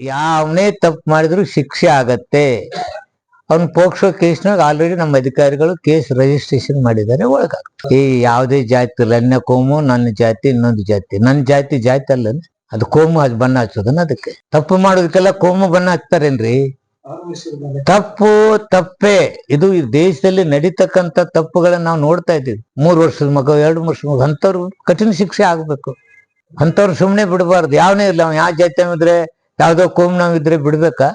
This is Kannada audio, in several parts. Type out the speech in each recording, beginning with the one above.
ಯಾವನೇ ತಪ್ಪು ಮಾಡಿದ್ರು ಶಿಕ್ಷೆ ಆಗತ್ತೆ. ಅವ್ನ ಪೋಕ್ಸೋ ಕೇಸ್ನಾಗ ಆಲ್ರೆಡಿ ನಮ್ಮ ಅಧಿಕಾರಿಗಳು ಕೇಸ್ ರಿಜಿಸ್ಟ್ರೇಷನ್ ಮಾಡಿದ್ದಾರೆ ಒಳಗ ಈ ಯಾವುದೇ ಜಾತಿ ಇಲ್ಲ ಕೋಮು, ನನ್ನ ಜಾತಿ, ಇನ್ನೊಂದು ಜಾತಿ. ನನ್ನ ಜಾತಿ ಜಾತಿ ಅಲ್ಲ ಅದು ಕೋಮು, ಅದು ಬಣ್ಣ ಹಚ್ಚೋದನ್ನ ಅದಕ್ಕೆ. ತಪ್ಪು ಮಾಡೋದಕ್ಕೆಲ್ಲ ಕೋಮು, ಬಣ್ಣ ಹಾಕ್ತಾರೇನ್ರಿ ತಪ್ಪು, ತಪ್ಪೆ. ಇದು ಈ ದೇಶದಲ್ಲಿ ನಡೀತಕ್ಕಂತ ತಪ್ಪುಗಳನ್ನ ನಾವು ನೋಡ್ತಾ ಇದ್ದೀವಿ. ಮೂರ್ ವರ್ಷದ ಮಗ, ಎರಡು ವರ್ಷದ ಮಗ ಅಂತವ್ರು ಕಠಿಣ ಶಿಕ್ಷೆ ಆಗ್ಬೇಕು. ಅಂತವ್ರು ಸುಮ್ನೆ ಬಿಡಬಾರ್ದು. ಯಾವನೇ ಇಲ್ಲ ಯಾವ ಜಾತಿ ಇದ್ರೆ ಯಾವ್ದೋ ಕೋಮ್ನಾವ್ ಇದ್ರೆ ಬಿಡ್ಬೇಕಾ?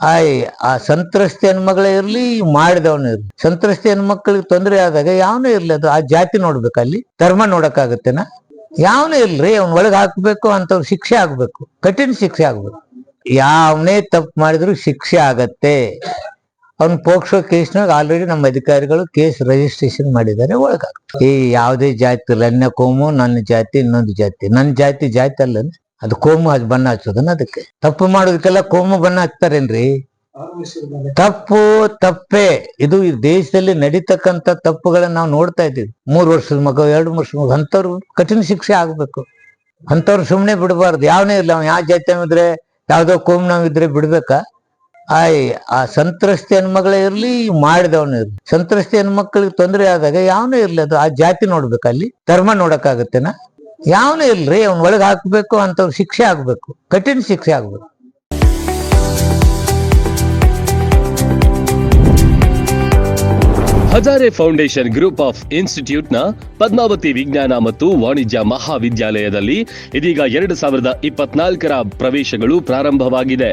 ಆಯ್, ಆ ಸಂತ್ರಸ್ತೆ ಹೆಣ್ಮಗಳೇ ಇರ್ಲಿ, ಮಾಡಿದವನು ಇರ್ಲಿ. ಸಂತ್ರಸ್ತೆ ಹೆಣ್ಮಕ್ಳಿಗೆ ತೊಂದರೆ ಆದಾಗ ಯಾವನು ಇರ್ಲಿ, ಅದು ಆ ಜಾತಿ ನೋಡ್ಬೇಕು ಅಲ್ಲಿ, ಧರ್ಮ ನೋಡಕ್ಕಾಗತ್ತೇನ? ಯಾವನೇ ಇಲ್ರಿ ಅವ್ನ ಒಳಗೆ ಹಾಕ್ಬೇಕು ಅಂತವ್ರು ಶಿಕ್ಷೆ ಆಗ್ಬೇಕು, ಕಠಿಣ ಶಿಕ್ಷೆ ಆಗ್ಬೇಕು. ಯಾವನೇ ತಪ್ಪು ಮಾಡಿದ್ರು ಶಿಕ್ಷೆ ಆಗತ್ತೆ. ಅವ್ನ ಪೋಕ್ಸೋ ಕೇಸ್ನಾಗ ಆಲ್ರೆಡಿ ನಮ್ಮ ಅಧಿಕಾರಿಗಳು ಕೇಸ್ ರಿಜಿಸ್ಟ್ರೇಷನ್ ಮಾಡಿದ್ದಾರೆ ಒಳಗಾಗ ಈ ಯಾವುದೇ ಜಾತಿ ಇಲ್ಲ ಕೋಮು, ನನ್ನ ಜಾತಿ, ಇನ್ನೊಂದು ಜಾತಿ. ನನ್ನ ಜಾತಿ ಜಾತಿ ಅಲ್ಲ ಅದು ಕೋಮು ಅದು ಬಣ್ಣ ಹಚ್ಚೋದನ್ನ ಅದಕ್ಕೆ. ತಪ್ಪು ಮಾಡೋದಕ್ಕೆಲ್ಲ ಕೋಮು ಬಣ್ಣ ಹಚ್ತಾರೇನ್ರಿ? ತಪ್ಪು ತಪ್ಪೆ. ಇದು ಈ ದೇಶದಲ್ಲಿ ನಡೀತಕ್ಕಂತ ತಪ್ಪುಗಳನ್ನ ನಾವು ನೋಡ್ತಾ ಇದ್ದೀವಿ. ಮೂರು ವರ್ಷದ ಮಗ, ಎರಡು ವರ್ಷದ ಮಗ ಅಂತವ್ರು ಕಠಿಣ ಶಿಕ್ಷೆ ಆಗ್ಬೇಕು. ಅಂತವ್ರು ಸುಮ್ನೆ ಬಿಡಬಾರ್ದು. ಯಾವನೇ ಇರ್ಲಿ, ಅವ್ನು ಯಾವ ಜಾತಿ ಇದ್ರೆ, ಯಾವ್ದೋ ಕೋಮ್ನಾವ್ ಇದ್ರೆ ಬಿಡ್ಬೇಕಾ? ಆಯ್, ಆ ಸಂತ್ರಸ್ತೆ ಹೆಣ್ಮಗಳೇ ಇರ್ಲಿ, ಮಾಡಿದವನು ಇರ್ಲಿ. ಸಂತ್ರಸ್ತೆ ಹೆಣ್ಮಕ್ಳಿಗೆ ತೊಂದರೆ ಆದಾಗ ಯಾವನೇ ಇರ್ಲಿ, ಅದು ಆ ಜಾತಿ ನೋಡ್ಬೇಕು ಅಲ್ಲಿ ಧರ್ಮ ನೋಡಕ್ಕಾಗತ್ತೇನ? ಯಾವನೇ ಇಲ್ರಿ, ಅವ್ನ ಒಳಗೆ ಹಾಕ್ಬೇಕು, ಅಂತವ್ರು ಶಿಕ್ಷೆ ಆಗ್ಬೇಕು. ಕಠಿಣ ಶಿಕ್ಷೆ ಆಗ್ಬೇಕು. ಹಜಾರೆ ಫೌಂಡೇಶನ್ ಗ್ರೂಪ್ ಆಫ್ ಇನ್ಸ್ಟಿಟ್ಯೂಟ್ನ ಪದ್ಮಾವತಿ ವಿಜ್ಞಾನ ಮತ್ತು ವಾಣಿಜ್ಯ ಮಹಾವಿದ್ಯಾಲಯದಲ್ಲಿ ಇದೀಗ ಎರಡು ಸಾವಿರದ ಇಪ್ಪತ್ನಾಲ್ಕರ ಪ್ರವೇಶಗಳು ಪ್ರಾರಂಭವಾಗಿದೆ.